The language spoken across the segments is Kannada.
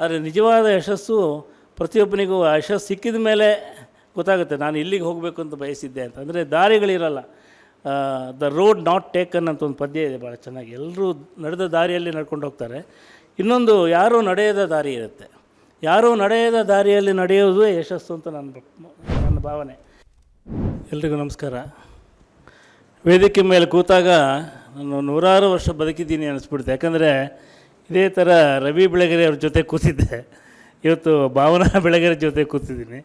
ಆದರೆ ನಿಜವಾದ ಯಶಸ್ಸು ಪ್ರತಿಯೊಬ್ಬನಿಗೂ ಆ ಯಶಸ್ಸು ಸಿಕ್ಕಿದ ಮೇಲೆ ಗೊತ್ತಾಗುತ್ತೆ. ನಾನು ಇಲ್ಲಿಗೆ ಹೋಗಬೇಕು ಅಂತ ಬಯಸಿದ್ದೆ ಅಂತ. ಅಂದರೆ ದಾರಿಗಳಿರಲ್ಲ. ದ ರೋಡ್ ನಾಟ್ ಟೇಕನ್ ಅಂತ ಒಂದು ಪದ್ಯ ಇದೆ ಭಾಳ ಚೆನ್ನಾಗಿ. ಎಲ್ಲರೂ ನಡೆದ ದಾರಿಯಲ್ಲಿ ನಡ್ಕೊಂಡು ಹೋಗ್ತಾರೆ. ಇನ್ನೊಂದು ಯಾರೂ ನಡೆಯದ ದಾರಿ ಇರುತ್ತೆ. ಯಾರೂ ನಡೆಯದ ದಾರಿಯಲ್ಲಿ ನಡೆಯೋದು ಯಶಸ್ಸು ಅಂತ ನನ್ನ ನನ್ನ ಭಾವನೆ. ಎಲ್ರಿಗೂ ನಮಸ್ಕಾರ. ವೇದಿಕೆ ಮೇಲೆ ಕೂತಾಗ ನಾನು ನೂರಾರು ವರ್ಷ ಬದುಕಿದ್ದೀನಿ ಅನಿಸ್ಬಿಡುತ್ತೆ ಯಾಕಂದರೆ ಇದೇ ಥರ ರವಿ ಬೆಳಗೆರೆ ಅವ್ರ ಜೊತೆ ಕೂತಿದ್ದೆ. ಇವತ್ತು ಭಾವನಾ ಬೆಳಗೆರೆ ಜೊತೆ ಕೂತಿದ್ದೀನಿ.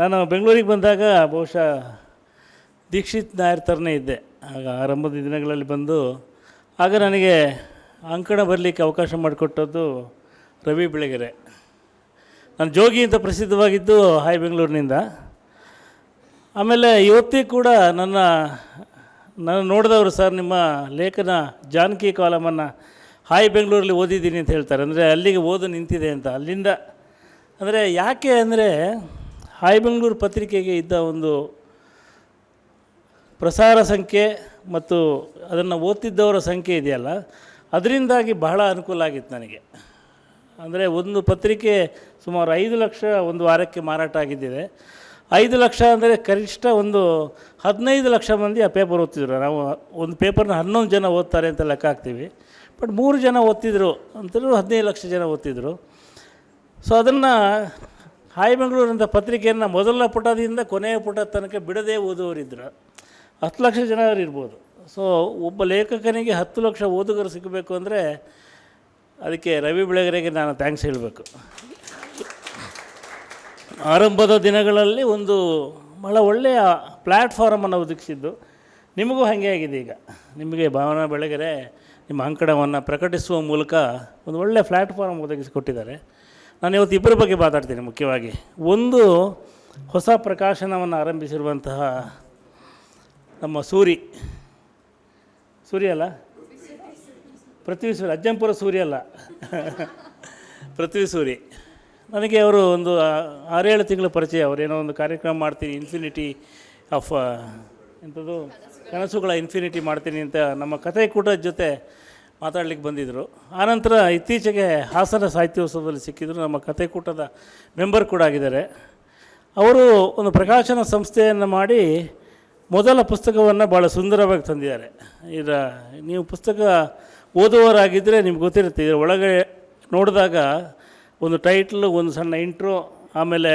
ನಾನು ಬೆಂಗಳೂರಿಗೆ ಬಂದಾಗ ಬಹುಶಃ ದೀಕ್ಷಿತ್ ನಾಯರ್ ಥರನೇ ಇದ್ದೆ. ಆಗ ಆರಂಭದ ದಿನಗಳಲ್ಲಿ ಬಂದು ಆಗ ನನಗೆ ಅಂಕಣ ಬರಲಿಕ್ಕೆ ಅವಕಾಶ ಮಾಡಿಕೊಟ್ಟದ್ದು ರವಿ ಬೆಳಗೆರೆ. ನಾನು ಜೋಗಿ ಅಂತ ಪ್ರಸಿದ್ಧವಾಗಿದ್ದು ಹಾಯ್ ಬೆಂಗಳೂರಿನಿಂದ. ಆಮೇಲೆ ಇವತ್ತಿಗೂ ಕೂಡ ನನ್ನ ನಾನು ನೋಡಿದವರು ಸರ್ ನಿಮ್ಮ ಲೇಖನ ಜಾನಕಿ ಕಾಲಮನ್ನು ಹಾಯ್ ಬೆಂಗಳೂರಲ್ಲಿ ಓದಿದ್ದೀನಿ ಅಂತ ಹೇಳ್ತಾರೆ. ಅಂದರೆ ಅಲ್ಲಿಗೆ ಓದು ನಿಂತಿದೆ ಅಂತ. ಅಲ್ಲಿಂದ ಅಂದರೆ ಯಾಕೆ ಅಂದರೆ ಹಾಯ್ ಬೆಂಗಳೂರು ಪತ್ರಿಕೆಗೆ ಇದ್ದ ಒಂದು ಪ್ರಸಾರ ಸಂಖ್ಯೆ ಮತ್ತು ಅದನ್ನು ಓದ್ತಿದ್ದವರ ಸಂಖ್ಯೆ ಇದೆಯಲ್ಲ, ಅದರಿಂದಾಗಿ ಬಹಳ ಅನುಕೂಲ ಆಗಿತ್ತು ನನಗೆ. ಅಂದರೆ ಒಂದು ಪತ್ರಿಕೆ ಸುಮಾರು ಐದು ಲಕ್ಷ ಒಂದು ವಾರಕ್ಕೆ ಮಾರಾಟ ಆಗಿದ್ದಿದೆ. ಐದು ಲಕ್ಷ ಅಂದರೆ ಕನಿಷ್ಠ ಒಂದು ಹದಿನೈದು ಲಕ್ಷ ಮಂದಿ ಆ ಪೇಪರ್ ಓದ್ತಿದ್ರು. ನಾವು ಒಂದು ಪೇಪರ್ನ ಹನ್ನೊಂದು ಜನ ಓದ್ತಾರೆ ಅಂತ ಲೆಕ್ಕ ಹಾಕ್ತೀವಿ. ಬಟ್ ಮೂರು ಜನ ಓದ್ತಿದ್ರು ಅಂತಲೂ ಹದಿನೈದು ಲಕ್ಷ ಜನ ಓದ್ತಿದ್ರು. ಸೊ ಅದನ್ನು ಹಾಯ್ ಅಂತ ಪತ್ರಿಕೆಯನ್ನು ಮೊದಲ ಪುಟದಿಂದ ಕೊನೆಯ ಪುಟದ ತನಕ ಬಿಡದೇ ಓದುವವರಿದ್ದರು ಹತ್ತು ಲಕ್ಷ ಜನ ಇರ್ಬೋದು. ಸೊ ಒಬ್ಬ ಲೇಖಕನಿಗೆ ಹತ್ತು ಲಕ್ಷ ಓದುಗರು ಸಿಗಬೇಕು ಅಂದರೆ ಅದಕ್ಕೆ ರವಿ ಬೆಳಗರೆಗೆ ನಾನು ಥ್ಯಾಂಕ್ಸ್ ಹೇಳಬೇಕು. ಆರಂಭದ ದಿನಗಳಲ್ಲಿ ಒಂದು ಭಾಳ ಒಳ್ಳೆಯ ಪ್ಲ್ಯಾಟ್ಫಾರಮನ್ನು ಒದಗಿಸಿದ್ದು. ನಿಮಗೂ ಹಾಗೆ ಆಗಿದೆ ಈಗ. ನಿಮಗೆ ಭಾವನಾ ಬೆಳಗೆರೆ ನಿಮ್ಮ ಅಂಕಣವನ್ನು ಪ್ರಕಟಿಸುವ ಮೂಲಕ ಒಂದು ಒಳ್ಳೆಯ ಪ್ಲ್ಯಾಟ್ಫಾರ್ಮ್ ಒದಗಿಸಿಕೊಟ್ಟಿದ್ದಾರೆ ನಾನು ಇವತ್ತು ಇಬ್ಬರ ಬಗ್ಗೆ ಮಾತಾಡ್ತೀನಿ ಮುಖ್ಯವಾಗಿ. ಒಂದು, ಹೊಸ ಪ್ರಕಾಶನವನ್ನು ಆರಂಭಿಸಿರುವಂತಹ ನಮ್ಮ ಸೂರಿ. ಸೂರ್ಯ ಅಲ್ಲ? ಪೃಥ್ವಿ ಸೂರಿ. ಅಜ್ಜಂಪುರ ಸೂರ್ಯ ಅಲ್ಲ. ಪೃಥ್ವಿ ಸೂರಿ. ನನಗೆ ಅವರು ಒಂದು ಆರೇಳು ತಿಂಗಳ ಪರಿಚಯ ಅವರೇನೋ ಒಂದು ಕಾರ್ಯಕ್ರಮ ಮಾಡ್ತೀನಿ ಇನ್ಫಿನಿಟಿ ಆಫ್ ಎಂಥದ್ದು, ಕನಸುಗಳ ಇನ್ಫಿನಿಟಿ ಮಾಡ್ತೀನಿ ಅಂತ ನಮ್ಮ ಕಥೆ ಕೂಟದ ಜೊತೆ ಮಾತಾಡ್ಲಿಕ್ಕೆ ಬಂದಿದ್ದರು ಆನಂತರ ಇತ್ತೀಚೆಗೆ ಹಾಸನ ಸಾಹಿತ್ಯೋತ್ಸವದಲ್ಲಿ ಸಿಕ್ಕಿದ್ರು, ನಮ್ಮ ಕಥೆ ಕೂಟದ ಮೆಂಬರ್ ಕೂಡ ಆಗಿದ್ದಾರೆ. ಅವರು ಒಂದು ಪ್ರಕಾಶನ ಸಂಸ್ಥೆಯನ್ನು ಮಾಡಿ ಮೊದಲ ಪುಸ್ತಕವನ್ನು ಭಾಳ ಸುಂದರವಾಗಿ ತಂದಿದ್ದಾರೆ. ಇದರ ನೀವು ಪುಸ್ತಕ ಓದುವವರಾಗಿದ್ದರೆ ನಿಮ್ಗೆ ಗೊತ್ತಿರುತ್ತೆ, ಇದರ ಒಳಗೆ ನೋಡಿದಾಗ ಒಂದು ಟೈಟ್ಲು ಒಂದು ಸಣ್ಣ ಇಂಟ್ರೋ ಆಮೇಲೆ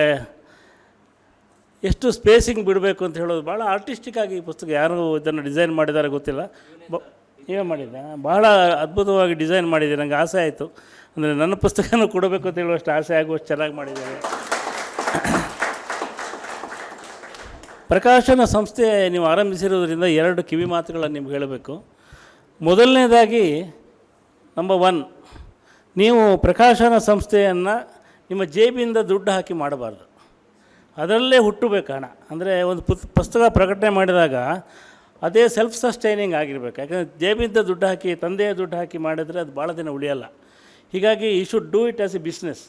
ಎಷ್ಟು ಸ್ಪೇಸಿಂಗ್ ಬಿಡಬೇಕು ಅಂತ ಹೇಳೋದು ಭಾಳ ಆರ್ಟಿಸ್ಟಿಕ್ ಆಗಿ ಈ ಪುಸ್ತಕ ಯಾರು ಇದನ್ನು ಡಿಸೈನ್ ಮಾಡಿದ್ದಾರೆ ಗೊತ್ತಿಲ್ಲ. ಬ ನೀವೇ ಮಾಡಿದ್ದೆ ಭಾಳ ಅದ್ಭುತವಾಗಿ ಡಿಸೈನ್ ಮಾಡಿದೆ ನನಗೆ ಆಸೆ ಆಯಿತು. ಅಂದರೆ ನನ್ನ ಪುಸ್ತಕನೂ ಕೊಡಬೇಕು ಅಂತ ಹೇಳುವಷ್ಟು ಆಸೆ ಆಗುವಷ್ಟು ಚೆನ್ನಾಗಿ ಮಾಡಿದ್ದಾರೆ ಪ್ರಕಾಶನ ಸಂಸ್ಥೆ ನೀವು ಆರಂಭಿಸಿರೋದ್ರಿಂದ ಎರಡು ಕಿವಿ ಮಾತುಗಳನ್ನು ನಿಮ್ಗೆ ಹೇಳಬೇಕು. ಮೊದಲನೇದಾಗಿ ನಂಬರ್ ಒನ್ ನೀವು ಪ್ರಕಾಶನ ಸಂಸ್ಥೆಯನ್ನು ನಿಮ್ಮ ಜೇಬಿಂದ ದುಡ್ಡು ಹಾಕಿ ಮಾಡಬಾರ್ದು. ಅದರಲ್ಲೇ ಹುಟ್ಟಬೇಕು ಹಣ. ಅಂದರೆ ಒಂದು ಪುತ್ ಪುಸ್ತಕ ಪ್ರಕಟಣೆ ಮಾಡಿದಾಗ ಅದೇ ಸೆಲ್ಫ್ ಸಸ್ಟೈನಿಂಗ್ ಆಗಿರಬೇಕು. ಯಾಕಂದರೆ ಜೇಬಿಂದ ದುಡ್ಡು ಹಾಕಿ, ತಂದೆಯ ದುಡ್ಡು ಹಾಕಿ ಮಾಡಿದರೆ ಅದು ಭಾಳ ದಿನ ಉಳಿಯಲ್ಲ. ಹೀಗಾಗಿ ಈ should do it as a business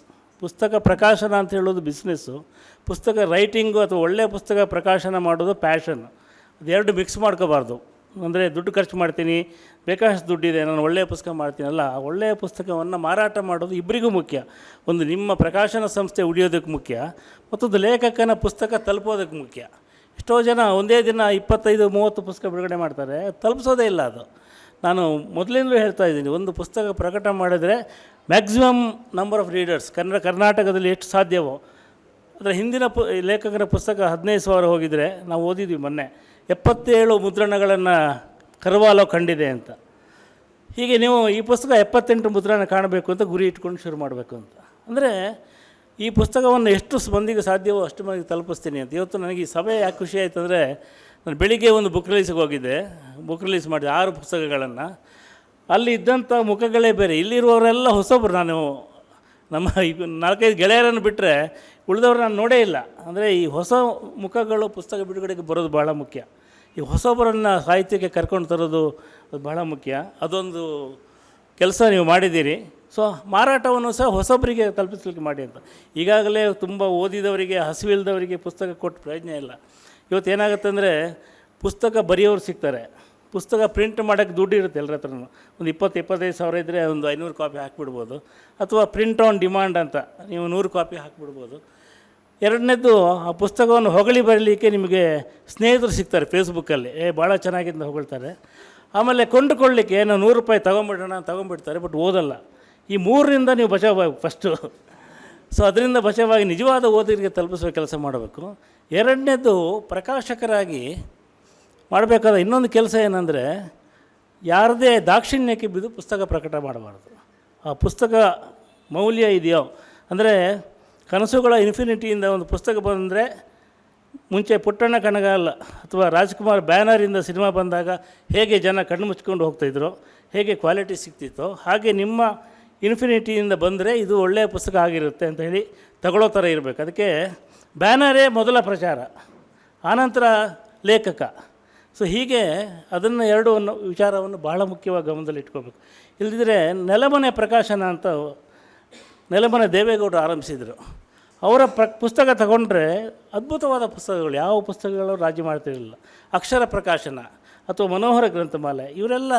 ಪುಸ್ತಕ ಪ್ರಕಾಶನ ಅಂತ ಹೇಳೋದು ಬಿಸ್ನೆಸ್ಸು ಪುಸ್ತಕ ರೈಟಿಂಗು ಅಥವಾ ಒಳ್ಳೆಯ ಪುಸ್ತಕ ಪ್ರಕಾಶನ ಮಾಡೋದು ಪ್ಯಾಷನ್ ಅದೆರಡು ಮಿಕ್ಸ್ ಮಾಡ್ಕೋಬಾರ್ದು. ಅಂದರೆ ದುಡ್ಡು ಖರ್ಚು ಮಾಡ್ತೀನಿ, ಬೇಕಾದಷ್ಟು ದುಡ್ಡಿದೆ, ನಾನು ಒಳ್ಳೆಯ ಪುಸ್ತಕ ಮಾಡ್ತೀನಲ್ಲ ಒಳ್ಳೆಯ ಪುಸ್ತಕವನ್ನು ಮಾರಾಟ ಮಾಡೋದು ಇಬ್ಬರಿಗೂ ಮುಖ್ಯ. ಒಂದು ನಿಮ್ಮ ಪ್ರಕಾಶನ ಸಂಸ್ಥೆ ಉಳಿಯೋದಕ್ಕೆ ಮುಖ್ಯ, ಮತ್ತೊಂದು ಲೇಖಕನ ಪುಸ್ತಕ ತಲುಪೋದಕ್ಕೆ ಮುಖ್ಯ. ಎಷ್ಟೋ ಜನ ಒಂದೇ ದಿನ ಇಪ್ಪತ್ತೈದು, ಮೂವತ್ತು ಪುಸ್ತಕ ಬಿಡುಗಡೆ ಮಾಡ್ತಾರೆ, ತಲುಪಿಸೋದೇ ಇಲ್ಲ ಅದು. ನಾನು ಮೊದಲಿಂದಲೂ ಹೇಳ್ತಾ ಇದ್ದೀನಿ, ಒಂದು ಪುಸ್ತಕ ಪ್ರಕಟ ಮಾಡಿದರೆ maximum number of readers Kannada ಕರ್ನಾಟಕದಲ್ಲಿ ಎಷ್ಟು ಸಾಧ್ಯವೋ. ಅದರ ಹಿಂದಿನ ಪು ಲೇಖಕರ ಪುಸ್ತಕ ಹದಿನೈದು ಸಾವಿರ ಹೋಗಿದರೆ, ನಾವು ಓದಿದ್ವಿ ಮೊನ್ನೆ. ಎಪ್ಪತ್ತೇಳು ಮುದ್ರಣಗಳನ್ನು ಕರ್ವಾಲೋ ಕಂಡಿದೆ ಅಂತ. ಹೀಗೆ ನೀವು ಈ ಪುಸ್ತಕ ಎಪ್ಪತ್ತೆಂಟು ಮುದ್ರಣ ಕಾಣಬೇಕು ಅಂತ ಗುರಿ ಇಟ್ಕೊಂಡು ಶುರು ಮಾಡಬೇಕು ಅಂತ. ಅಂದರೆ ಈ ಪುಸ್ತಕವನ್ನು ಎಷ್ಟು ಮಂದಿಗೆ ಸಾಧ್ಯವೋ ಅಷ್ಟು ಮಂದಿಗೆ ತಲುಪಿಸ್ತೀನಿ ಅಂತ. ಇವತ್ತು ನನಗೆ ಈ ಸಭೆ ಯಾಕೆ ಖುಷಿ ಆಯ್ತು ಅಂದರೆ ನಾನು ಬೆಳಿಗ್ಗೆ ಒಂದು ಬುಕ್ ರಿಲೀಸ್ಗೆ ಹೋಗಿದ್ದೆ. ಬುಕ್ ರಿಲೀಸ್ ಮಾಡಿದೆ ಆರು ಪುಸ್ತಕಗಳನ್ನು. ಅಲ್ಲಿ ಇದ್ದಂಥ ಮುಖಗಳೇ ಬೇರೆ. ಇಲ್ಲಿರುವವರೆಲ್ಲ ಹೊಸಬ್ರು ನಾನು. ನಮ್ಮ ನಾಲ್ಕೈದು ಗೆಳೆಯರನ್ನು ಬಿಟ್ಟರೆ ಉಳಿದವ್ರು ನಾನು ನೋಡೇ ಇಲ್ಲ. ಅಂದರೆ ಈ ಹೊಸ ಮುಖಗಳು ಪುಸ್ತಕ ಬಿಡುಗಡೆಗೆ ಬರೋದು ಭಾಳ ಮುಖ್ಯ. ಈ ಹೊಸಬರನ್ನು ಸಾಹಿತ್ಯಕ್ಕೆ ಕರ್ಕೊಂಡು ತರೋದು ಅದು ಬಹಳ ಮುಖ್ಯ. ಅದೊಂದು ಕೆಲಸ ನೀವು ಮಾಡಿದ್ದೀರಿ. ಸೊ ಮಾರಾಟವನ್ನು ಸಹ ಹೊಸಬರಿಗೆ ತಲುಪಿಸ್ಲಿಕ್ಕೆ ಮಾಡಿ ಅಂತ. ಈಗಾಗಲೇ ತುಂಬ ಓದಿದವರಿಗೆ, ಹಸಿವಿಲ್ದವರಿಗೆ ಪುಸ್ತಕ ಕೊಟ್ಟು ಪ್ರಯೋಜನ ಇಲ್ಲ. ಇವತ್ತು ಏನಾಗುತ್ತೆ ಅಂದರೆ, ಪುಸ್ತಕ ಬರೆಯೋರು ಸಿಗ್ತಾರೆ. ಪುಸ್ತಕ ಪ್ರಿಂಟ್ ಮಾಡೋಕ್ಕೆ ದುಡ್ಡು ಇರುತ್ತೆ ಎಲ್ಲರ ಹತ್ರನೂ. ಒಂದು ಇಪ್ಪತ್ತು ಇಪ್ಪತ್ತೈದು ಸಾವಿರ ಇದ್ದರೆ ಒಂದು ಐನೂರು ಕಾಪಿ ಹಾಕಿಬಿಡ್ಬೋದು. ಅಥವಾ ಪ್ರಿಂಟ್ ಆನ್ ಡಿಮ್ಯಾಂಡ್ ಅಂತ. ನೀವು ನೂರು ಕಾಪಿ ಹಾಕಿಬಿಡ್ಬೋದು. ಎರಡನೇದು, ಆ ಪುಸ್ತಕವನ್ನು ಹೊಗಳಿ ಬರಲಿಕ್ಕೆ ನಿಮಗೆ ಸ್ನೇಹಿತರು ಸಿಗ್ತಾರೆ ಫೇಸ್ಬುಕ್ಕಲ್ಲಿ ಏ, ಭಾಳ ಚೆನ್ನಾಗಿಂದ ಹೊಗಳ್ತಾರೆ. ಆಮೇಲೆ ಕೊಂಡುಕೊಳ್ಳಿಕ್ಕೆ ಏನೋ ನೂರು ರೂಪಾಯಿ ತೊಗೊಂಬಿಡೋಣ ತೊಗೊಂಬಿಡ್ತಾರೆ ಬಟ್ ಓದಲ್ಲ. ಈ ಮೂರರಿಂದ ನೀವು ಬಚಾವ್ ಫಸ್ಟು ಸೊ ಅದರಿಂದ ಬಚಾವಾಗಿ ನಿಜವಾದ ಓದಿರಿಗೆ ತಲುಪಿಸುವ ಕೆಲಸ ಮಾಡಬೇಕು. ಎರಡನೇದು, ಪ್ರಕಾಶಕರಾಗಿ ಮಾಡಬೇಕಾದ ಇನ್ನೊಂದು ಕೆಲಸ ಏನಂದರೆ, ಯಾರದೇ ದಾಕ್ಷಿಣ್ಯಕ್ಕೆ ಬಿದ್ದು ಪುಸ್ತಕ ಪ್ರಕಟ ಮಾಡಬಾರ್ದು. ಆ ಪುಸ್ತಕ ಮೌಲ್ಯ ಇದೆಯೋ, ಅಂದರೆ ಕನಸುಗಳ ಇನ್ಫಿನಿಟಿಯಿಂದ ಒಂದು ಪುಸ್ತಕ ಬಂದರೆ ಮುಂಚೆ ಪುಟ್ಟಣ್ಣ ಕಣಗಾಲ ಅಥವಾ ರಾಜ್ಕುಮಾರ್ ಬ್ಯಾನರಿಂದ ಸಿನಿಮಾ ಬಂದಾಗ ಹೇಗೆ ಜನ ಕಣ್ಣು ಮುಚ್ಕೊಂಡು ಹೋಗ್ತಾಯಿದ್ರು ಹೇಗೆ ಕ್ವಾಲಿಟಿ ಸಿಗ್ತಿತ್ತೋ, ಹಾಗೆ ನಿಮ್ಮ ಇನ್ಫಿನಿಟಿಯಿಂದ ಬಂದರೆ ಇದು ಒಳ್ಳೆಯ ಪುಸ್ತಕ ಆಗಿರುತ್ತೆ ಅಂತ ಹೇಳಿ ತಗೊಳ್ಳೋ ಥರ ಇರಬೇಕು. ಅದಕ್ಕೆ ಬ್ಯಾನರೇ ಮೊದಲ ಪ್ರಚಾರ, ಆನಂತರ ಲೇಖಕ. ಸೊ ಹೀಗೆ ಅದನ್ನು ಎರಡು ವಿಚಾರವನ್ನು ಬಹಳ ಮುಖ್ಯವಾಗಿ ಗಮನದಲ್ಲಿ ಇಟ್ಕೋಬೇಕು ಇಲ್ಲದಿದ್ದರೆ ನೆಲಮನೆ ಪ್ರಕಾಶನ ಅಂತ ನೆಲಮನೆ ದೇವೇಗೌಡರು ಆರಂಭಿಸಿದರು. ಅವರ ಪ್ರ, ಪುಸ್ತಕ ತಗೊಂಡ್ರೆ ಅದ್ಭುತವಾದ ಪುಸ್ತಕಗಳು, ಯಾವ ಪುಸ್ತಕಗಳು ರಾಜಿ ಮಾಡ್ತಿರಲಿಲ್ಲ. ಅಕ್ಷರ ಪ್ರಕಾಶನ ಅಥವಾ ಮನೋಹರ ಗ್ರಂಥಮಾಲೆ, ಇವರೆಲ್ಲ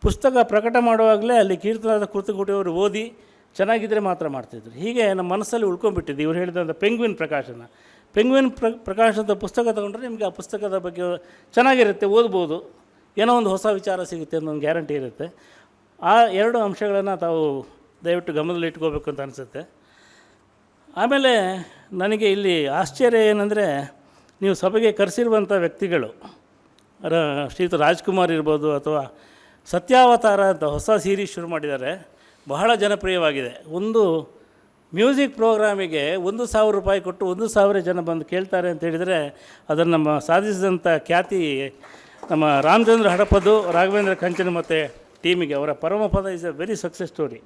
ಪುಸ್ತಕ ಪ್ರಕಟ ಮಾಡುವಾಗಲೇ ಅಲ್ಲಿ ಕೀರ್ತನದ ಕೃತಕೂಟಿಯವರು ಓದಿ ಚೆನ್ನಾಗಿದ್ದರೆ ಮಾತ್ರ ಮಾಡ್ತಿದ್ರು. ಹೀಗೆ ನಮ್ಮ ಮನಸ್ಸಲ್ಲಿ ಉಳ್ಕೊಂಡ್ಬಿಟ್ಟಿದ್ದು ಇವರು ಹೇಳಿದಂಥ ಪೆಂಗ್ವಿನ್ ಪ್ರಕಾಶನ. ಪೆಂಗ್ವಿನ್ ಪ್ರ, ಪ್ರಕಾಶನದ ಪುಸ್ತಕ ತಗೊಂಡ್ರೆ ನಿಮಗೆ ಆ ಪುಸ್ತಕದ ಬಗ್ಗೆ ಚೆನ್ನಾಗಿರುತ್ತೆ, ಓದ್ಬೋದು. ಏನೋ ಒಂದು ಹೊಸ ವಿಚಾರ ಸಿಗುತ್ತೆ ಅನ್ನೋ ಒಂದು ಗ್ಯಾರಂಟಿ ಇರುತ್ತೆ. ಆ ಎರಡು ಅಂಶಗಳನ್ನು ತಾವು ದಯವಿಟ್ಟು ಗಮನದಲ್ಲಿ ಇಟ್ಕೋಬೇಕು ಅಂತ ಅನಿಸುತ್ತೆ. ಆಮೇಲೆ ನನಗೆ ಇಲ್ಲಿ ಆಶ್ಚರ್ಯ ಏನಂದರೆ, ನೀವು ಸಭೆಗೆ ಕರೆಸಿರುವಂಥ ವ್ಯಕ್ತಿಗಳು, ರ, ಶ್ರೀಯುತ ರಾಜ್ಕುಮಾರ್ ಇರ್ಬೋದು ಅಥವಾ ಸತ್ಯಾವತಾರ ಅಂತ ಹೊಸ ಸೀರೀಸ್ ಶುರು ಮಾಡಿದ್ದಾರೆ, ಬಹಳ ಜನಪ್ರಿಯವಾಗಿದೆ. ಒಂದು ಮ್ಯೂಸಿಕ್ ಪ್ರೋಗ್ರಾಮಿಗೆ ಒಂದು ಸಾವಿರ ರೂಪಾಯಿ ಕೊಟ್ಟು ಒಂದು ಸಾವಿರ ಜನ ಬಂದು ಕೇಳ್ತಾರೆ ಅಂತ ಹೇಳಿದರೆ, ಅದನ್ನು ನಮ್ಮ ಸಾಧಿಸಿದಂಥ ಖ್ಯಾತಿ ನಮ್ಮ ರಾಮಚಂದ್ರ ಹಡಪದು, ರಾಘವೇಂದ್ರ ಕಂಚನ ಮತ್ತು ಟೀಮಿಗೆ ಅವರ Paramapada is a very success story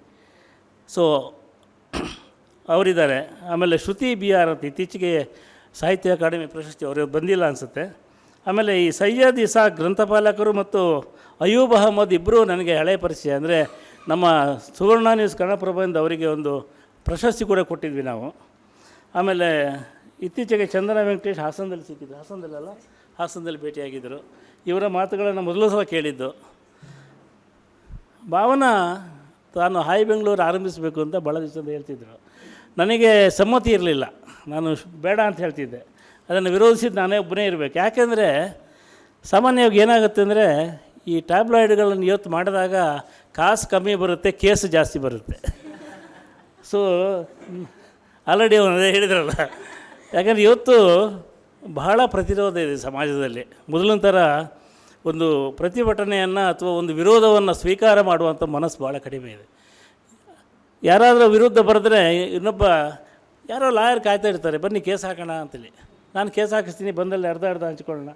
so ಅವರಿದ್ದಾರೆ. ಆಮೇಲೆ ಶ್ರುತಿ ಬಿ ಆರ್ ಅಂತ ಇತ್ತೀಚೆಗೆ ಸಾಹಿತ್ಯ ಅಕಾಡೆಮಿ ಪ್ರಶಸ್ತಿ ಅವರು ಬಂದಿಲ್ಲ ಅನಿಸುತ್ತೆ. ಆಮೇಲೆ ಈ ಸಯ್ಯದ್ ಇಸಾ ಗ್ರಂಥಪಾಲಕರು ಮತ್ತು ಅಯೂಬ್ ಅಹಮದ್ ಇಬ್ಬರು ನನಗೆ ಹಳೆಯ ಪರಿಚಯ. ಅಂದರೆ ನಮ್ಮ ಸುವರ್ಣ ನ್ಯೂಸ್ ಕನ್ನಡಪ್ರಭದಿಂದ ಅವರಿಗೆ ಒಂದು ಪ್ರಶಸ್ತಿ ಕೂಡ ಕೊಟ್ಟಿದ್ವಿ ನಾವು. ಆಮೇಲೆ ಇತ್ತೀಚೆಗೆ ಚಂದನ ವೆಂಕಟೇಶ್ ಹಾಸನದಲ್ಲಿ ಸಿಕ್ಕಿದ್ರು. ಹಾಸನದಲ್ಲಲ್ಲ ಹಾಸನದಲ್ಲಿ ಭೇಟಿಯಾಗಿದ್ದರು. ಇವರ ಮಾತುಗಳನ್ನು ಮೊದಲು ಸಲ ಕೇಳಿದ್ದು. ಭಾವನ ತಾನು ಹಾಯ್ ಬೆಂಗಳೂರು ಆರಂಭಿಸಬೇಕು ಅಂತ ಭಾಳ ದಿವಸದಿಂದ ಹೇಳ್ತಿದ್ರು. ನನಗೆ ಸಮ್ಮತಿ ಇರಲಿಲ್ಲ. ನಾನು ಬೇಡ ಅಂತ ಹೇಳ್ತಿದ್ದೆ. ಅದನ್ನು ವಿರೋಧಿಸಿದ್ದು ನಾನೇ ಒಬ್ಬನೇ ಇರಬೇಕು. ಯಾಕೆಂದರೆ ಸಾಮಾನ್ಯವಾಗಿ ಏನಾಗುತ್ತೆ ಅಂದರೆ ಈ ಟ್ಯಾಬ್ಲಾಯ್ಡ್ಗಳನ್ನು ಇವತ್ತು ಮಾಡಿದಾಗ ಕಾಸು ಕಮ್ಮಿ ಬರುತ್ತೆ, ಕೇಸ್ ಜಾಸ್ತಿ ಬರುತ್ತೆ. ಸೊ ಆಲ್ರೆಡಿ ಅವನು ಹೇಳಿದ್ರಲ್ಲ. ಯಾಕಂದರೆ ಇವತ್ತು ಬಹಳ ಪ್ರತಿರೋಧ ಇದೆ ಸಮಾಜದಲ್ಲಿ. ಮೊದಲಿನ ಥರ ಒಂದು ಪ್ರತಿಭಟನೆಯನ್ನು ಅಥವಾ ಒಂದು ವಿರೋಧವನ್ನು ಸ್ವೀಕಾರ ಮಾಡುವಂಥ ಮನಸ್ಸು ಭಾಳ ಕಡಿಮೆ ಇದೆ. ಯಾರಾದರೂ ವಿರುದ್ಧ ಬರೆದ್ರೆ ಇನ್ನೊಬ್ಬ, ಯಾರೋ ಲಾಯರ್ ಕಾಯ್ತಾ ಇರ್ತಾರೆ, ಬನ್ನಿ ಕೇಸ್ ಹಾಕೋಣ ಅಂತೇಳಿ. ನಾನು ಕೇಸ್ ಹಾಕಿಸ್ತೀನಿ, ಬಂದಲ್ಲಿ ಅರ್ಧ ಅರ್ಧ ಹಂಚ್ಕೊಳ್ಳೋಣ.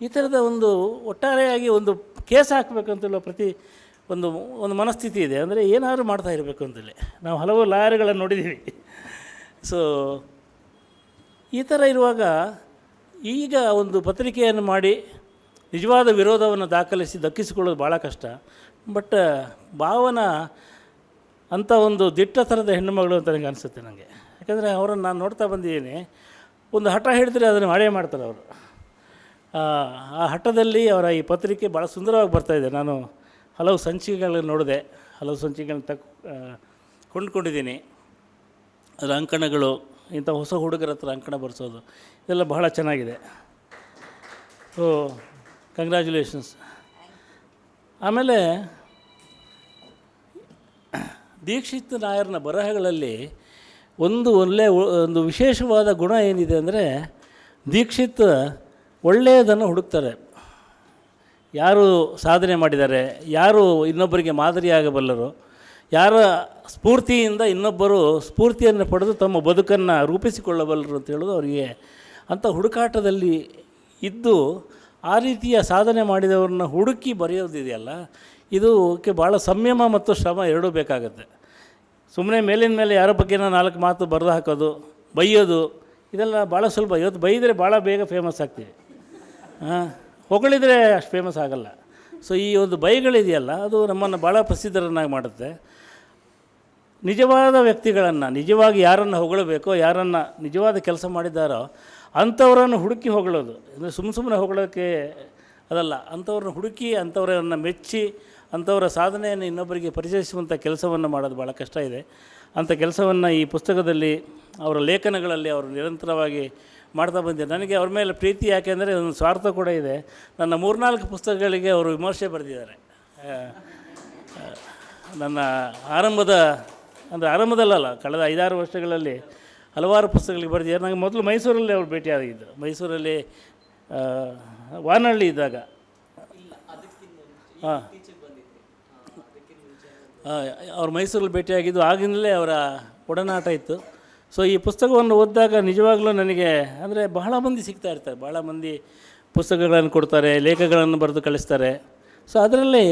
ಈ ಥರದ ಒಂದು ಒಟ್ಟಾರೆಯಾಗಿ ಒಂದು ಕೇಸ್ ಹಾಕಬೇಕಂತಲೋ ಪ್ರತಿ ಒಂದು ಒಂದು ಮನಸ್ಥಿತಿ ಇದೆ. ಅಂದರೆ ಏನಾದರೂ ಮಾಡ್ತಾ ಇರಬೇಕು ಅಂತೇಳಿ. ನಾವು ಹಲವು ಲಾಯರ್ಗಳನ್ನು ನೋಡಿದ್ದೀವಿ ಸೊ ಈ ಥರ ಇರುವಾಗ ಈಗ ಒಂದು ಪತ್ರಿಕೆಯನ್ನು ಮಾಡಿ ನಿಜವಾದ ವಿರೋಧವನ್ನು ದಾಖಲಿಸಿ ದಕ್ಕಿಸಿಕೊಳ್ಳೋದು ಭಾಳ ಕಷ್ಟ. ಬಟ್ ಭಾವನ ಅಂಥ ಒಂದು ದಿಟ್ಟ ಥರದ ಹೆಣ್ಣುಮಗಳು ಅಂತ ನನಗೆ ಅನಿಸುತ್ತೆ ನನಗೆ ಯಾಕಂದರೆ ಅವರನ್ನು ನಾನು ನೋಡ್ತಾ ಬಂದಿದ್ದೀನಿ. ಒಂದು ಹಠ ಹಿಡಿದ್ರೆ ಅದನ್ನು ಮಾಡೇ ಮಾಡ್ತಾರೆ ಅವರು. ಆ ಹಠದಲ್ಲಿ ಅವರ ಈ ಪತ್ರಿಕೆ ಭಾಳ ಸುಂದರವಾಗಿ ಬರ್ತಾಯಿದೆ ನಾನು ಹಲವು ಸಂಚಿಕೆಗಳನ್ನು ನೋಡಿದೆ. ಹಲವು ಸಂಚಿಕೆಗಳನ್ನ ತಕ್ ಕೊಂಡ್ಕೊಂಡಿದ್ದೀನಿ. ಅದರ ಅಂಕಣಗಳು ಇಂಥ ಹೊಸ ಹುಡುಗರ ಹತ್ರ ಅಂಕಣ ಬರ್ಸೋದು, ಇದೆಲ್ಲ ಬಹಳ ಚೆನ್ನಾಗಿದೆ. ಸೊ ಕಂಗ್ರ್ಯಾಚುಲೇಷನ್ಸ್ ಆಮೇಲೆ, ದೀಕ್ಷಿತ್ ನಾಯರ್ನ ಬರಹಗಳಲ್ಲಿ ಒಂದು ಒಳ್ಳೆಯ ಒಂದು ವಿಶೇಷವಾದ ಗುಣ ಏನಿದೆ ಅಂದರೆ, ದೀಕ್ಷಿತ್ ಒಳ್ಳೆಯದನ್ನು ಹುಡುಕ್ತಾರೆ. ಯಾರು ಸಾಧನೆ ಮಾಡಿದ್ದಾರೆ, ಯಾರು ಇನ್ನೊಬ್ಬರಿಗೆ ಮಾದರಿಯಾಗಬಲ್ಲರು, ಯಾರ ಸ್ಫೂರ್ತಿಯಿಂದ ಇನ್ನೊಬ್ಬರು ಸ್ಫೂರ್ತಿಯನ್ನು ಪಡೆದು ತಮ್ಮ ಬದುಕನ್ನು ರೂಪಿಸಿಕೊಳ್ಳಬಲ್ಲರು ಅಂತ ಹೇಳೋದು ಅವರಿಗೆ. ಅಂಥ ಹುಡುಕಾಟದಲ್ಲಿ ಇದ್ದು ಆ ರೀತಿಯ ಸಾಧನೆ ಮಾಡಿದವ್ರನ್ನ ಹುಡುಕಿ ಬರೆಯೋದಿದೆಯಲ್ಲ ಇದಕ್ಕೆ ಭಾಳ ಸಂಯಮ ಮತ್ತು ಶ್ರಮ ಎರಡೂ ಬೇಕಾಗುತ್ತೆ. ಸುಮ್ಮನೆ ಮೇಲಿನ ಮೇಲೆ ಯಾರ ಬಗ್ಗೆನ ನಾಲ್ಕು ಮಾತು ಬರೆದು ಹಾಕೋದು, ಬೈಯೋದು, ಇದೆಲ್ಲ ಭಾಳ ಸುಲಭ. ಇವತ್ತು ಬೈದರೆ ಭಾಳ ಬೇಗ ಫೇಮಸ್ ಆಗ್ತೀವಿ. ಹಾಂ ಹೊಗಳಿದರೆ ಅಷ್ಟು ಫೇಮಸ್ ಆಗಲ್ಲ. ಸೊ ಈ ಒಂದು ಬೈಗಳಿದೆಯಲ್ಲ, ಅದು ನಮ್ಮನ್ನು ಭಾಳ ಪ್ರಸಿದ್ಧರನ್ನಾಗಿ ಮಾಡುತ್ತೆ. ನಿಜವಾದ ವ್ಯಕ್ತಿಗಳನ್ನು, ನಿಜವಾಗಿ ಯಾರನ್ನು ಹೊಗಳಬೇಕೋ, ಯಾರನ್ನು ನಿಜವಾದ ಕೆಲಸ ಮಾಡಿದ್ದಾರೋ ಅಂಥವರನ್ನು ಹುಡುಕಿ ಹೊಗಳೋದು. ಅಂದರೆ ಸುಮ್ಮ ಸುಮ್ಮನೆ ಹೊಗಳೋಕ್ಕೆ ಅದಲ್ಲ, ಅಂಥವ್ರನ್ನ ಹುಡುಕಿ ಅಂಥವ್ರನ್ನ ಮೆಚ್ಚಿ ಅಂಥವರ ಸಾಧನೆಯನ್ನು ಇನ್ನೊಬ್ಬರಿಗೆ ಪರಿಚಯಿಸುವಂಥ ಕೆಲಸವನ್ನು ಮಾಡೋದು ಭಾಳ ಕಷ್ಟ ಇದೆ. ಅಂಥ ಕೆಲಸವನ್ನು ಈ ಪುಸ್ತಕದಲ್ಲಿ ಅವರ ಲೇಖನಗಳಲ್ಲಿ ಅವರು ನಿರಂತರವಾಗಿ ಮಾಡ್ತಾ ಬಂದಿದ್ದಾರೆ. ನನಗೆ ಅವ್ರ ಮೇಲೆ ಪ್ರೀತಿ ಯಾಕೆಂದರೆ ಒಂದು ಸ್ವಾರ್ಥ ಕೂಡ ಇದೆ. ನನ್ನ ಮೂರ್ನಾಲ್ಕು ಪುಸ್ತಕಗಳಿಗೆ ಅವರು ವಿಮರ್ಶೆ ಬರೆದಿದ್ದಾರೆ. ನನ್ನ ಆರಂಭದ, ಅಂದರೆ ಆರಂಭದಲ್ಲಲ್ಲ, ಕಳೆದ ಐದಾರು ವರ್ಷಗಳಲ್ಲಿ ಹಲವಾರು ಪುಸ್ತಕಗಳಿಗೆ ಬರೆದಿದ್ದಾರೆ. ನನಗೆ ಮೊದಲು ಮೈಸೂರಲ್ಲಿ ಅವರು ಭೇಟಿಯಾಗಿದ್ದರು ಮೈಸೂರಲ್ಲಿ ವಾನಹಳ್ಳಿ ಇದ್ದಾಗ. ಹಾಂ. ಅವ್ರು ಮೈಸೂರಲ್ಲಿ ಭೇಟಿಯಾಗಿದ್ದು ಆಗಿಂದಲೇ ಅವರ ಒಡನಾಟ ಇತ್ತು. ಸೊ ಈ ಪುಸ್ತಕವನ್ನು ಓದಿದಾಗ ನಿಜವಾಗಲೂ ನನಗೆ ಅಂದರೆ ಬಹಳ ಮಂದಿ ಸಿಗ್ತಾ ಇರ್ತಾರೆ. ಬಹಳ ಮಂದಿ ಪುಸ್ತಕಗಳನ್ನು ಕೊಡ್ತಾರೆ ಲೇಖಗಳನ್ನು ಬರೆದು ಕಳಿಸ್ತಾರೆ. ಸೊ ಅದರಲ್ಲಿ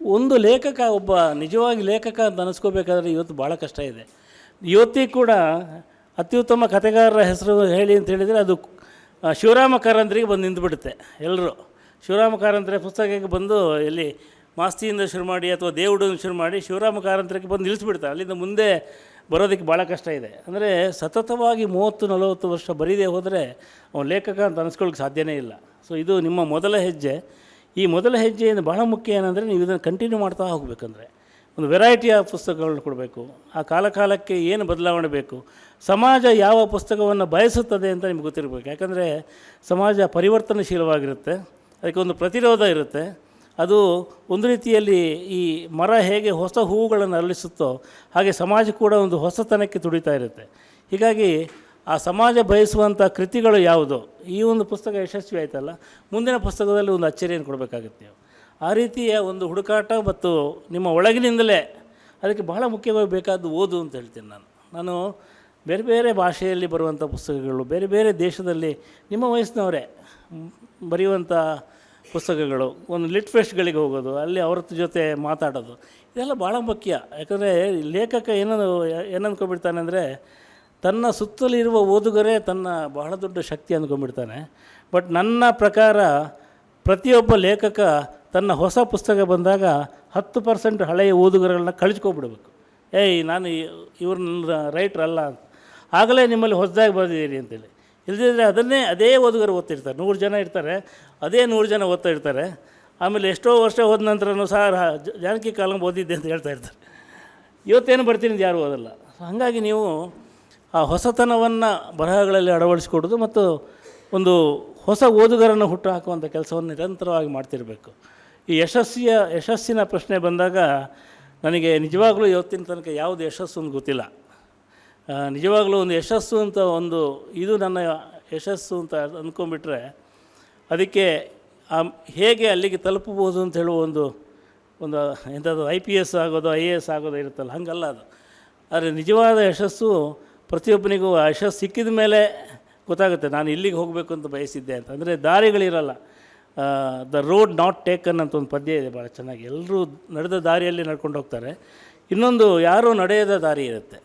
ಒಂದು ಲೇಖಕ ಒಬ್ಬ ನಿಜವಾಗಿ ಲೇಖಕ ಅಂತ ಅನಿಸ್ಕೋಬೇಕಾದ್ರೆ ಇವತ್ತು ಭಾಳ ಕಷ್ಟ ಇದೆ. ಯುವತಿ ಕೂಡ ಅತ್ಯುತ್ತಮ ಕಥೆಗಾರರ ಹೆಸರು ಹೇಳಿ ಅಂತ ಹೇಳಿದರೆ ಅದು ಶಿವರಾಮ ಕಾರಂತರಿಗೆ ಬಂದು ನಿಂತುಬಿಡುತ್ತೆ ಎಲ್ಲರೂ. ಶಿವರಾಮ ಕಾರಂತರ ಪುಸ್ತಕಕ್ಕೆ ಬಂದು ಇಲ್ಲಿ ಮಾಸ್ತಿಯಿಂದ ಶುರು ಮಾಡಿ ಅಥವಾ దేవుಡಿಂದ ಶುರು ಮಾಡಿ ಶಿವರಾಮ ಕಾರಂತರಕ್ಕೆ ಬಂದು ನಿಲ್ಲಿಸ್ಬಿಡ್ತಾರೆ. ಅಲ್ಲಿಂದ ಮುಂದೆ ಬರೋದಕ್ಕೆ ಭಾಳ ಕಷ್ಟ ಇದೆ. ಅಂದರೆ ಸತತವಾಗಿ ಮೂವತ್ತು, ನಲವತ್ತು ವರ್ಷ ಬರೀದೇ ಹೋದರೆ ಅವನು ಲೇಖಕ ಅಂತ ಅನಿಸ್ಕೊಳ್ಳೋಕೆ ಸಾಧ್ಯವೇ ಇಲ್ಲ. ಸೊ ಇದು ನಿಮ್ಮ ಮೊದಲ ಹೆಜ್ಜೆ. ಈ ಮೊದಲ ಹೆಜ್ಜೆಯಿಂದ ಬಹಳ ಮುಖ್ಯ ಏನಂದರೆ ನೀವು ಇದನ್ನು ಕಂಟಿನ್ಯೂ ಮಾಡ್ತಾ ಹೋಗಬೇಕಂದ್ರೆ. ಒಂದು ವೆರೈಟಿಯ ಪುಸ್ತಕಗಳನ್ನು ಕೊಡಬೇಕು. ಆ ಕಾಲ ಕಾಲಕ್ಕೆ ಏನು ಬದಲಾವಣೆ ಬೇಕು? ಸಮಾಜ ಯಾವ ಪುಸ್ತಕವನ್ನು ಬಯಸುತ್ತದೆ ಅಂತ ನಿಮ್ಗೆ ಗೊತ್ತಿರಬೇಕು. ಯಾಕಂದರೆ ಸಮಾಜ ಪರಿವರ್ತನಶೀಲವಾಗಿರುತ್ತೆ, ಅದಕ್ಕೆ ಒಂದು ಪ್ರತಿರೋಧ ಇರುತ್ತೆ. ಅದು ಒಂದು ರೀತಿಯಲ್ಲಿ ಈ ಮರ ಹೇಗೆ ಹೊಸ ಹೂವುಗಳನ್ನು ಅರಳಿಸುತ್ತೋ, ಹಾಗೆ ಸಮಾಜ ಕೂಡ ಒಂದು ಹೊಸತನಕ್ಕೆ ತುಡಿತಾ ಇರುತ್ತೆ. ಹೀಗಾಗಿ ಆ ಸಮಾಜ ಬಯಸುವಂಥ ಕೃತಿಗಳು ಯಾವುದು? ಈ ಒಂದು ಪುಸ್ತಕ ಯಶಸ್ವಿ ಆಯ್ತಲ್ಲ? ಮುಂದಿನ ಪುಸ್ತಕದಲ್ಲಿ ಒಂದು ಅಚ್ಚರಿಯನ್ನು ಕೊಡಬೇಕಾಗುತ್ತೆ. ಆ ರೀತಿಯ ಒಂದು ಹುಡುಕಾಟ ಮತ್ತು ನಿಮ್ಮ ಒಳಗಿನಿಂದಲೇ ಅದಕ್ಕೆ ಬಹಳ ಮುಖ್ಯವಾಗಿ ಬೇಕಾದ್ದು ಓದು ಅಂತ ಹೇಳ್ತೀನಿ ನಾನು. ನಾನು ಬೇರೆ ಬೇರೆ ಭಾಷೆಯಲ್ಲಿ ಬರುವಂಥ ಪುಸ್ತಕಗಳು, ಬೇರೆ ಬೇರೆ ದೇಶದಲ್ಲಿ ನಿಮ್ಮ ವಯಸ್ಸಿನವರೇ ಬರೆಯುವಂಥ ಪುಸ್ತಕಗಳು, ಒಂದು ಲಿಟ್ ಫೆಸ್ಟ್ಗಳಿಗೆ ಹೋಗೋದು, ಅಲ್ಲಿ ಅವ್ರ ಜೊತೆ ಮಾತಾಡೋದು, ಇದೆಲ್ಲ ಭಾಳ ಮುಖ್ಯ. ಯಾಕಂದರೆ ಲೇಖಕ ಏನನ್ನು ಏನಂದ್ಕೊಂಡ್ಬಿಡ್ತಾನೆ ಅಂದರೆ ತನ್ನ ಸುತ್ತಲಿರುವ ಓದುಗರೇ ತನ್ನ ಬಹಳ ದೊಡ್ಡ ಶಕ್ತಿ ಅಂದ್ಕೊಂಡ್ಬಿಡ್ತಾನೆ. ಬಟ್ ನನ್ನ ಪ್ರಕಾರ ಪ್ರತಿಯೊಬ್ಬ ಲೇಖಕ ತನ್ನ ಹೊಸ ಪುಸ್ತಕ ಬಂದಾಗ ಹತ್ತು ಪರ್ಸೆಂಟ್ ಹಳೆಯ ಓದುಗರುಗಳನ್ನ ಕಳಿಸ್ಕೊಬಿಡ್ಬೇಕು. ಏಯ್, ನಾನು ಇವ್ರ ನನ್ನ ರೈಟ್ರ್ ಅಲ್ಲ ಅಂತ. ಆಗಲೇ ನಿಮ್ಮಲ್ಲಿ ಹೊಸದಾಗಿ ಬರೆದಿದ್ದೀರಿ ಅಂತೇಳಿ. ಇಲ್ಲದಿದ್ದರೆ ಅದನ್ನೇ ಅದೇ ಓದುಗರು ಓದ್ತಿರ್ತಾರೆ. ನೂರು ಜನ ಇರ್ತಾರೆ, ಅದೇ ನೂರು ಜನ ಓದ್ತಾ ಇರ್ತಾರೆ. ಆಮೇಲೆ ಎಷ್ಟೋ ವರ್ಷ ಹೋದ ನಂತರನೂ ಸಹ ಜಾನಕಿ ಕಾಲಂ ಓದಿದ್ದೆ ಅಂತ ಹೇಳ್ತಾ ಇರ್ತಾರೆ. ಇವತ್ತೇನು ಬರ್ತೀನಿ ಯಾರು ಓದಲ್ಲ. ಹಾಗಾಗಿ ನೀವು ಆ ಹೊಸತನವನ್ನು ಬರಹಗಳಲ್ಲಿ ಅಳವಡಿಸ್ಕೊಡೋದು ಮತ್ತು ಒಂದು ಹೊಸ ಓದುಗರನ್ನು ಹುಟ್ಟು ಹಾಕುವಂಥ ಕೆಲಸವನ್ನು ನಿರಂತರವಾಗಿ ಮಾಡ್ತಿರಬೇಕು. ಈ ಯಶಸ್ಸಿಯ, ಯಶಸ್ಸಿನ ಪ್ರಶ್ನೆ ಬಂದಾಗ ನನಗೆ ನಿಜವಾಗಲೂ ಇವತ್ತಿನ ತನಕ ಯಾವುದು ಯಶಸ್ಸು ಅಂತ ಗೊತ್ತಿಲ್ಲ. ನಿಜವಾಗಲೂ ಒಂದು ಯಶಸ್ಸು ಅಂತ ಒಂದು, ಇದು ನನ್ನ ಯಶಸ್ಸು ಅಂತ ಅಂದ್ಕೊಂಡ್ಬಿಟ್ರೆ ಅದಕ್ಕೆ ಹೇಗೆ ಅಲ್ಲಿಗೆ ತಲುಪಬಹುದು ಅಂತ ಹೇಳುವ ಒಂದು ಒಂದು ಎಂಥದ್ದು ಐ ಪಿ ಎಸ್ ಆಗೋದು, ಐ ಎ ಎಸ್ ಆಗೋದು ಇರುತ್ತಲ್ಲ, ಹಾಗಲ್ಲ ಅದು. ಆದರೆ ನಿಜವಾದ ಯಶಸ್ಸು ಪ್ರತಿಯೊಬ್ಬನಿಗೂ ಆ ಯಶಸ್ಸು ಸಿಕ್ಕಿದ ಮೇಲೆ ಗೊತ್ತಾಗುತ್ತೆ, ನಾನು ಇಲ್ಲಿಗೆ ಹೋಗಬೇಕು ಅಂತ ಬಯಸಿದ್ದೆ ಅಂತ. ಅಂದರೆ ದಾರಿಗಳಿರಲ್ಲ. ದ ರೋಡ್ ನಾಟ್ ಟೇಕನ್ ಅಂತ ಒಂದು ಪದ್ಯ ಇದೆ ಭಾಳ ಚೆನ್ನಾಗಿ. ಎಲ್ಲರೂ ನಡೆದ ದಾರಿಯಲ್ಲಿ ನಡ್ಕೊಂಡು ಹೋಗ್ತಾರೆ. ಇನ್ನೊಂದು, ಯಾರೂ ನಡೆಯದ ದಾರಿ ಇರುತ್ತೆ.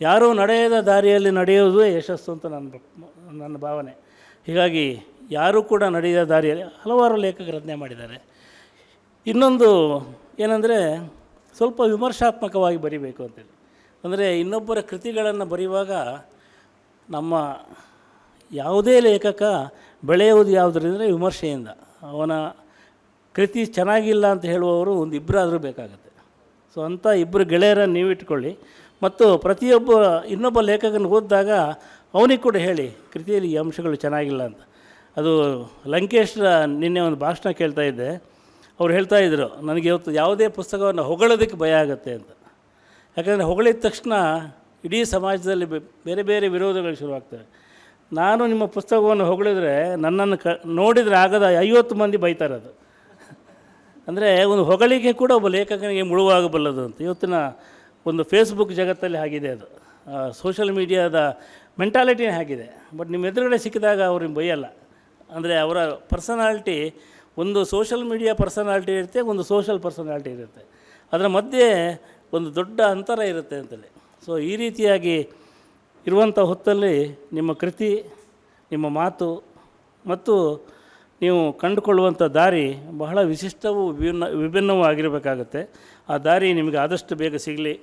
ಯಾರೂ ನಡೆಯದ ದಾರಿಯಲ್ಲಿ ನಡೆಯೋದು ಯಶಸ್ಸು ಅಂತ ನನ್ನ ನನ್ನ ಭಾವನೆ. ಹೀಗಾಗಿ, ಯಾರೂ ಕೂಡ ನಡೆಯದ ದಾರಿಯಲ್ಲಿ ಹಲವಾರು ಲೇಖಕರು ರಚನೆ ಮಾಡಿದ್ದಾರೆ. ಇನ್ನೊಂದು ಏನಂದರೆ, ಸ್ವಲ್ಪ ವಿಮರ್ಶಾತ್ಮಕವಾಗಿ ಬರಿಬೇಕು ಅಂತೇಳಿ. ಅಂದರೆ, ಇನ್ನೊಬ್ಬರ ಕೃತಿಗಳನ್ನು ಬರೆಯುವಾಗ ನಮ್ಮ ಯಾವುದೇ ಲೇಖಕ ಬೆಳೆಯುವುದು ಯಾವುದರಿಂದ? ವಿಮರ್ಶೆಯಿಂದ. ಅವನ ಕೃತಿ ಚೆನ್ನಾಗಿಲ್ಲ ಅಂತ ಹೇಳುವವರು ಒಂದು ಇಬ್ಬರಾದರೂ ಬೇಕಾಗುತ್ತೆ. ಸೊ ಅಂಥ ಇಬ್ಬರು ಗೆಳೆಯರನ್ನು ನೀವು ಇಟ್ಕೊಳ್ಳಿ. ಮತ್ತು ಪ್ರತಿಯೊಬ್ಬ ಇನ್ನೊಬ್ಬ ಲೇಖಕನ ಓದಿದಾಗ ಅವನಿಗೆ ಕೂಡ ಹೇಳಿ, ಕೃತಿಯಲ್ಲಿ ಈ ಅಂಶಗಳು ಚೆನ್ನಾಗಿಲ್ಲ ಅಂತ. ಅದು ಲಂಕೇಶ್ರ ನಿನ್ನೆ ಒಂದು ಭಾಷಣ ಕೇಳ್ತಾ ಇದ್ದೆ. ಅವ್ರು ಹೇಳ್ತಾ ಇದ್ರು, ನನಗೆ ಇವತ್ತು ಯಾವುದೇ ಪುಸ್ತಕವನ್ನು ಹೊಗಳೋದಕ್ಕೆ ಭಯ ಆಗುತ್ತೆ ಅಂತ. ಯಾಕಂದರೆ ಹೊಗಳಿದ ತಕ್ಷಣ ಇಡೀ ಸಮಾಜದಲ್ಲಿ ಬೇರೆ ಬೇರೆ ವಿರೋಧಗಳು ಶುರುವಾಗ್ತವೆ. ನಾನು ನಿಮ್ಮ ಪುಸ್ತಕವನ್ನು ಹೊಗಳಿದ್ರೆ ನನ್ನನ್ನು ಕ, ನೋಡಿದರೆ ಆಗದ ಐವತ್ತು ಮಂದಿ ಬೈತಾರೆ ಅದು. ಅಂದರೆ ಒಂದು ಹೊಗಳಿಕೆ ಕೂಡ ಒಬ್ಬ ಲೇಖಕನಿಗೆ ಮುಳುವಾಗಬಲ್ಲದು ಅಂತ. ಇವತ್ತಿನ ಒಂದು ಫೇಸ್ಬುಕ್ ಜಗತ್ತಲ್ಲಿ ಆಗಿದೆ ಅದು. ಸೋಷಲ್ ಮೀಡಿಯಾದ ಮೆಂಟಾಲಿಟಿನೇ ಆಗಿದೆ. ಬಟ್ ನಿಮ್ಮ ಎದುರುಗಡೆ ಸಿಕ್ಕಿದಾಗ ಅವ್ರಿಗೆ ಬೈಯಲ್ಲ. ಅಂದರೆ ಅವರ ಪರ್ಸನಾಲಿಟಿ ಒಂದು ಸೋಷಲ್ ಮೀಡಿಯಾ ಪರ್ಸನಾಲಿಟಿ ಇರುತ್ತೆ, ಒಂದು ಸೋಷಲ್ ಪರ್ಸನಾಲಿಟಿ ಇರುತ್ತೆ. ಅದರ ಮಧ್ಯೆ ಒಂದು ದೊಡ್ಡ ಅಂತರ ಇರುತ್ತೆ ಅಂತೇಳಿ. ಸೊ ಈ ರೀತಿಯಾಗಿ ಇರುವಂಥ ಹೊತ್ತಲ್ಲಿ ನಿಮ್ಮ ಕೃತಿ, ನಿಮ್ಮ ಮಾತು ಮತ್ತು ನೀವು ಕಂಡುಕೊಳ್ಳುವಂಥ ದಾರಿ ಬಹಳ ವಿಶಿಷ್ಟವೂ ವಿಭಿನ್ನ, ವಿಭಿನ್ನವೂ ಆಗಿರಬೇಕಾಗತ್ತೆ. ಆ ದಾರಿ ನಿಮಗೆ ಆದಷ್ಟು ಬೇಗ ಸಿಗಲಿ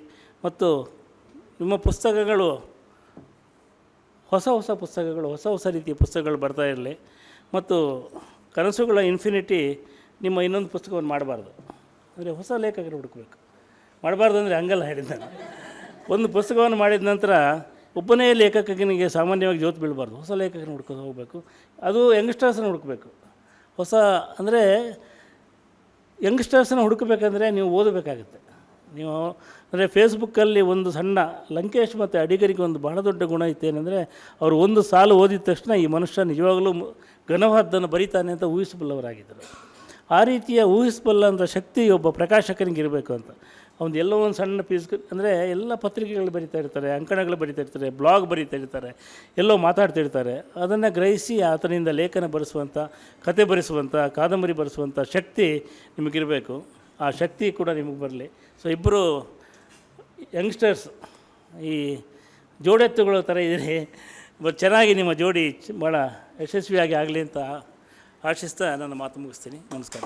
ಮತ್ತು ನಿಮ್ಮ ಪುಸ್ತಕಗಳು, ಹೊಸ ಹೊಸ ಪುಸ್ತಕಗಳು, ಹೊಸ ಹೊಸ ರೀತಿಯ ಪುಸ್ತಕಗಳು ಬರ್ತಾ ಇರಲಿ ಮತ್ತು ಕನಸುಗಳ ಇನ್ಫಿನಿಟಿ ನಿಮ್ಮ ಇನ್ನೊಂದು ಪುಸ್ತಕವನ್ನು ಮಾಡಬಾರ್ದು. ಅಂದರೆ ಹೊಸ ಲೇಖಕರು ಹುಡುಕಬೇಕು. ಮಾಡಬಾರ್ದು ಅಂದರೆ ಹಂಗಲ್ಲ ಹೇಳಿದ್ದ ಒಂದು ಪುಸ್ತಕವನ್ನು ಮಾಡಿದ ನಂತರ ಒಬ್ಬನೇ ಲೇಖಕನಿಗೆ ಸಾಮಾನ್ಯವಾಗಿ ಜೋತು ಬೀಳಬಾರ್ದು. ಹೊಸ ಲೇಖಕನ ಹುಡ್ಕೊಂಡು ಹೋಗಬೇಕು. ಅದು ಯಂಗ್ಸ್ಟರ್ಸನ್ನ ಹುಡುಕಬೇಕು. ಹೊಸ ಅಂದರೆ ಯಂಗ್ಸ್ಟರ್ಸನ್ನ ಹುಡುಕಬೇಕಂದ್ರೆ ನೀವು ಓದಬೇಕಾಗುತ್ತೆ. ನೀವು ಅಂದರೆ ಫೇಸ್ಬುಕ್ಕಲ್ಲಿ ಒಂದು ಸಣ್ಣ ಲಂಕೇಶ್ ಮತ್ತು ಅಡಿಗರಿಗೆ ಒಂದು ಬಹಳ ದೊಡ್ಡ ಗುಣ ಇತ್ತೇನೆಂದರೆ ಅವರು ಒಂದು ಸಾಲು ಓದಿದ ತಕ್ಷಣ ಈ ಮನುಷ್ಯ ನಿಜವಾಗಲೂ ಘನವಾದ್ದನ್ನು ಬರೀತಾನೆ ಅಂತ ಊಹಿಸಬಲ್ಲವರಾಗಿದ್ದರು. ಆ ರೀತಿಯ ಊಹಿಸಬಲ್ಲ ಅಂತ ಶಕ್ತಿ ಒಬ್ಬ ಪ್ರಕಾಶಕನಿಗೆ ಇರಬೇಕು ಅಂತ. ಅವ್ನು ಎಲ್ಲೋ ಒಂದು ಸಣ್ಣ ಪೀಸ್ ಅಂದರೆ ಎಲ್ಲ ಪತ್ರಿಕೆಗಳು ಬರಿತಾ ಇರ್ತಾರೆ, ಅಂಕಣಗಳು ಬರಿತಾ ಇರ್ತಾರೆ ಬ್ಲಾಗ್ ಬರಿತಾ ಇರ್ತಾರೆ, ಎಲ್ಲೋ ಮಾತಾಡ್ತಿರ್ತಾರೆ ಅದನ್ನು ಗ್ರಹಿಸಿ ಆತನಿಂದ ಲೇಖನ ಬರೆಸುವಂಥ ಕತೆ ಬರೆಸುವಂಥ ಕಾದಂಬರಿ ಬರೆಸುವಂಥ ಶಕ್ತಿ ನಿಮಗಿರಬೇಕು. ಆ ಶಕ್ತಿ ಕೂಡ ನಿಮಗೆ ಬರಲಿ. ಸೊ ಇಬ್ಬರು ಯಂಗ್ಸ್ಟರ್ಸ್ ಈ ಜೋಡೆತ್ತುಗಳ ಥರ ಇದ್ದೀರಿ ಬಟ್ ಚೆನ್ನಾಗಿ ನಿಮ್ಮ ಜೋಡಿ ಭಾಳ ಯಶಸ್ವಿಯಾಗಿ ಆಗಲಿ ಅಂತ ಆಶಿಸ್ತಾ ನನ್ನ ಮಾತು ಮುಗಿಸ್ತೀನಿ. ನಮಸ್ಕಾರ.